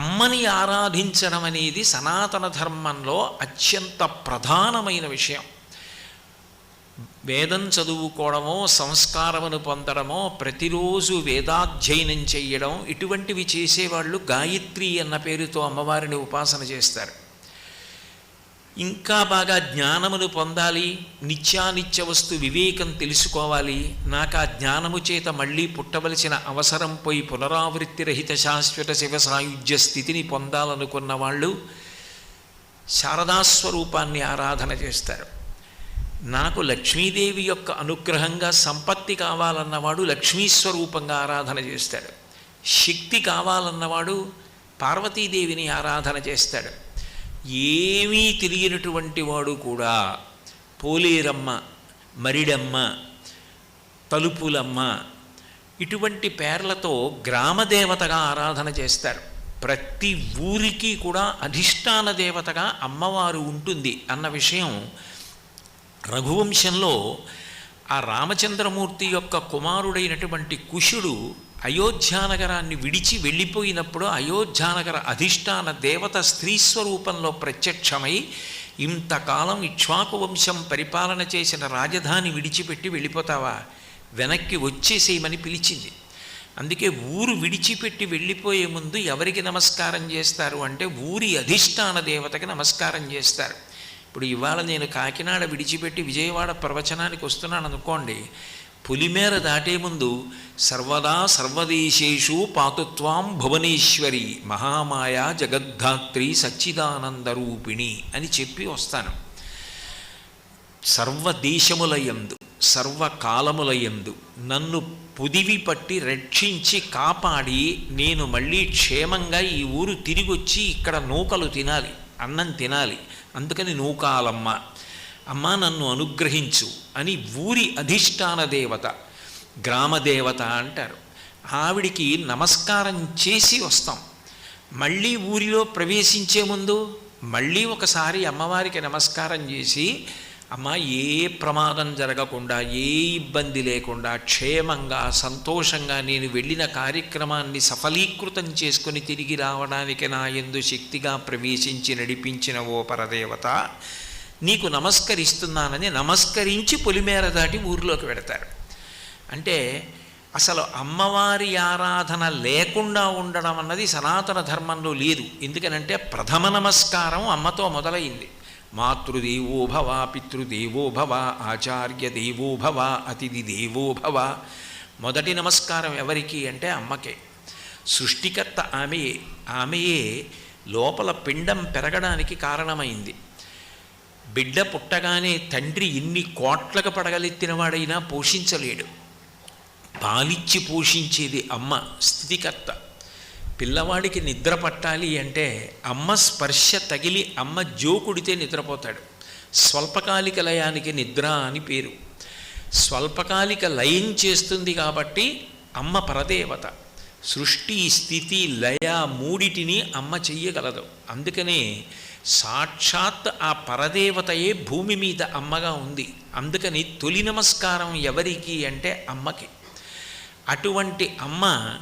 అమ్మని ఆరాధించడం అనేది సనాతన ధర్మంలో అత్యంత ప్రధానమైన విషయం. వేదం చదువుకోవడమో సంస్కారమును పొందడమో ప్రతిరోజు వేదాధ్యయనం చేయడం ఇటువంటివి చేసేవాళ్ళు గాయత్రి అన్న పేరుతో అమ్మవారిని ఉపాసన చేస్తారు. ఇంకా బాగా జ్ఞానమును పొందాలి నిత్యానిత్య వస్తు వివేకం తెలుసుకోవాలి. నాకు ఆ జ్ఞానము చేత మళ్ళీ పుట్టవలసిన అవసరం పోయి పునరావృత్తి రహిత శాశ్వత శివ సాయుధ్య స్థితిని పొందాలనుకున్న వాళ్ళు శారదాస్వరూపాన్ని ఆరాధన చేస్తారు. నాకు లక్ష్మీదేవి యొక్క అనుగ్రహంగా సంపత్తి కావాలన్నవాడు లక్ష్మీస్వరూపంగా ఆరాధన చేస్తాడు. శక్తి కావాలన్నవాడు పార్వతీదేవిని ఆరాధన చేస్తాడు. ఏమీ తెలియనటువంటి వాడు కూడా పోలేరమ్మ మరిడమ్మ తలుపులమ్మ ఇటువంటి పేర్లతో గ్రామదేవతగా ఆరాధన చేస్తారు. ప్రతి ఊరికి కూడా అధిష్టాన దేవతగా అమ్మవారు ఉంటుంది అన్న విషయం రఘువంశంలో ఆ రామచంద్రమూర్తి యొక్క కుమారుడైనటువంటి కుషుడు అయోధ్యానగరాన్ని విడిచి వెళ్ళిపోయినప్పుడు అయోధ్యానగర అధిష్టాన దేవత స్త్రీ స్వరూపంలో ప్రత్యక్షమై ఇంతకాలం ఇక్ష్వాకు వంశం పరిపాలన చేసిన రాజధాని విడిచిపెట్టి వెళ్ళిపోతావా? వెనక్కి వచ్చేసేయమని పిలిచింది. అందుకే ఊరు విడిచిపెట్టి వెళ్ళిపోయే ముందు ఎవరికి నమస్కారం చేస్తారు అంటే ఊరి అధిష్టాన దేవతకి నమస్కారం చేస్తారు. ఇప్పుడు ఇవాళ నేను కాకినాడ విడిచిపెట్టి విజయవాడ ప్రవచనానికి వస్తున్నాను అనుకోండి పులిమేర దాటే ముందు సర్వదా సర్వదేశేషు పాతుత్వాం భువనేశ్వరి మహామాయ జగద్ధాత్రి సచ్చిదానందరూపిణి అని చెప్పి వస్తాను. సర్వదేశములయందు సర్వకాలములయందు నన్ను పుదివి పట్టి రక్షించి కాపాడి నేను మళ్ళీ క్షేమంగా ఈ ఊరు తిరిగొచ్చి ఇక్కడ నూకలు తినాలి అన్నం తినాలి. అందుకని నూకాలమ్మ. అమ్మ నన్ను అనుగ్రహించు అని ఊరి అధిష్టాన దేవత గ్రామదేవత అంటారు. ఆవిడికి నమస్కారం చేసి వస్తాం. మళ్ళీ ఊరిలో ప్రవేశించే ముందు మళ్ళీ ఒకసారి అమ్మవారికి నమస్కారం చేసి అమ్మ ఏ ప్రమాదం జరగకుండా ఏ ఇబ్బంది లేకుండా క్షేమంగా సంతోషంగా నేను వెళ్ళిన కార్యక్రమాన్ని సఫలీకృతం చేసుకుని తిరిగి రావడానికి నా ఎందు శక్తిగా ప్రవేశించి నడిపించిన ఓ పరదేవత నీకు నమస్కరిస్తున్నానని నమస్కరించి పొలిమేర దాటి ఊరిలోకి పెడతారు అంటే అసలు అమ్మవారి ఆరాధన లేకుండా ఉండడం అన్నది సనాతన ధర్మంలో లేదు. ఎందుకనంటే ప్రథమ నమస్కారం అమ్మతో మొదలైంది. మాతృదేవో భవ పితృదేవో భవ ఆచార్య దేవో భవ అతిథి దేవో భవ. మొదటి నమస్కారం ఎవరికి అంటే అమ్మకే. సృష్టికర్త ఆమెయే. ఆమెయే లోపల పిండం పెరగడానికి కారణమైంది. బిడ్డ పుట్టగానే తండ్రి ఇన్ని కోట్లకు పడగలెత్తినవాడైనా పోషించలేడు. పాలిచ్చి పోషించేది అమ్మ స్థితికర్త. పిల్లవాడికి నిద్ర పట్టాలి అంటే అమ్మ స్పర్శ తగిలి అమ్మ జోకుడితే నిద్రపోతాడు. స్వల్పకాలిక లయానికి నిద్ర అని పేరు. స్వల్పకాలిక లయం చేస్తుంది కాబట్టి అమ్మ పరదేవత. సృష్టి స్థితి లయ మూడిటిని అమ్మ చెయ్యగలదు. అందుకనే సాక్షాత్ ఆ పరదేవతయే భూమి మీద అమ్మగా ఉంది. అందుకని తొలి నమస్కారం ఎవరికి అంటే అమ్మకి. అటువంటి అమ్మ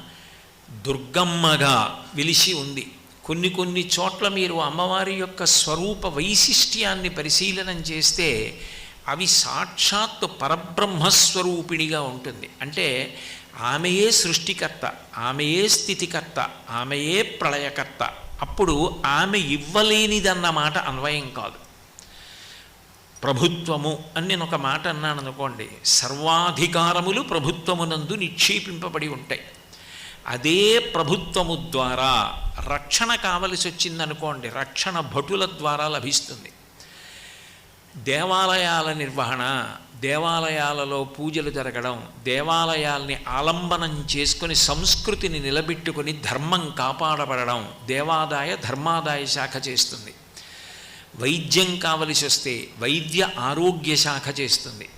దుర్గమ్మగా వెలిసి ఉంది. కొన్ని కొన్ని చోట్ల మీరు అమ్మవారి యొక్క స్వరూప వైశిష్ట్యాన్ని పరిశీలనం చేస్తే అవి సాక్షాత్తు పరబ్రహ్మస్వరూపిణిగా ఉంటుంది. అంటే ఆమెయే సృష్టికర్త ఆమెయే స్థితికర్త ఆమెయే ప్రళయకర్త. అప్పుడు ఆమె ఇవ్వలేనిదన్నమాట అన్వయం కాదు. ప్రభుత్వము అని నేను ఒక మాట అన్నాను అనుకోండి సర్వాధికారములు ప్రభుత్వమునందు నిక్షేపింపబడి ఉంటాయి. అదే ప్రభుత్వము ద్వారా రక్షణ కావలసి వచ్చిందనుకోండి రక్షణ భటుల ద్వారా లభిస్తుంది. దేవాలయాల నిర్వహణ దేవాలయాలలో పూజలు జరగడం దేవాలయాల్ని ఆలంబనం చేసుకొని సంస్కృతిని నిలబెట్టుకొని ధర్మం కాపాడబడడం దేవాదాయ ధర్మాదాయ శాఖ చేస్తుంది. వైద్యం కావలసి వస్తే వైద్య ఆరోగ్య శాఖ చేస్తుంది.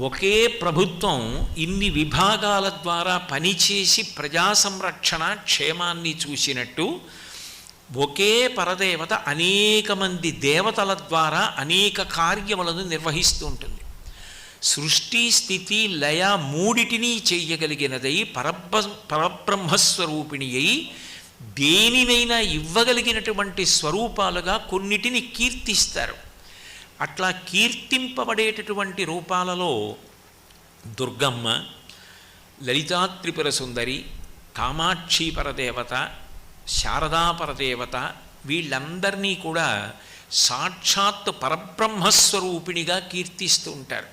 ఒకే ప్రభుత్వం ఇన్ని విభాగాల ద్వారా పనిచేసి ప్రజా సంరక్షణ క్షేమాన్ని చూసినట్టు ఒకే పరదేవత అనేక మంది దేవతల ద్వారా అనేక కార్యములను నిర్వహిస్తూ ఉంటుంది. సృష్టి స్థితి లయ మూడిటిని చెయ్యగలిగినదై పరబ్ర పరబ్రహ్మస్వరూపిణి అయి దేనినైనా ఇవ్వగలిగినటువంటి స్వరూపాలుగా కొన్నిటిని కీర్తిస్తారు. అట్లా కీర్తింపబడేటటువంటి రూపాలలో దుర్గమ్మ లలితా త్రిపుర సుందరి కామాక్షి పరదేవత శారదాపరదేవత వీళ్ళందరినీ కూడా సాక్షాత్ పరబ్రహ్మస్వరూపిణిగా కీర్తిస్తూ ఉంటారు.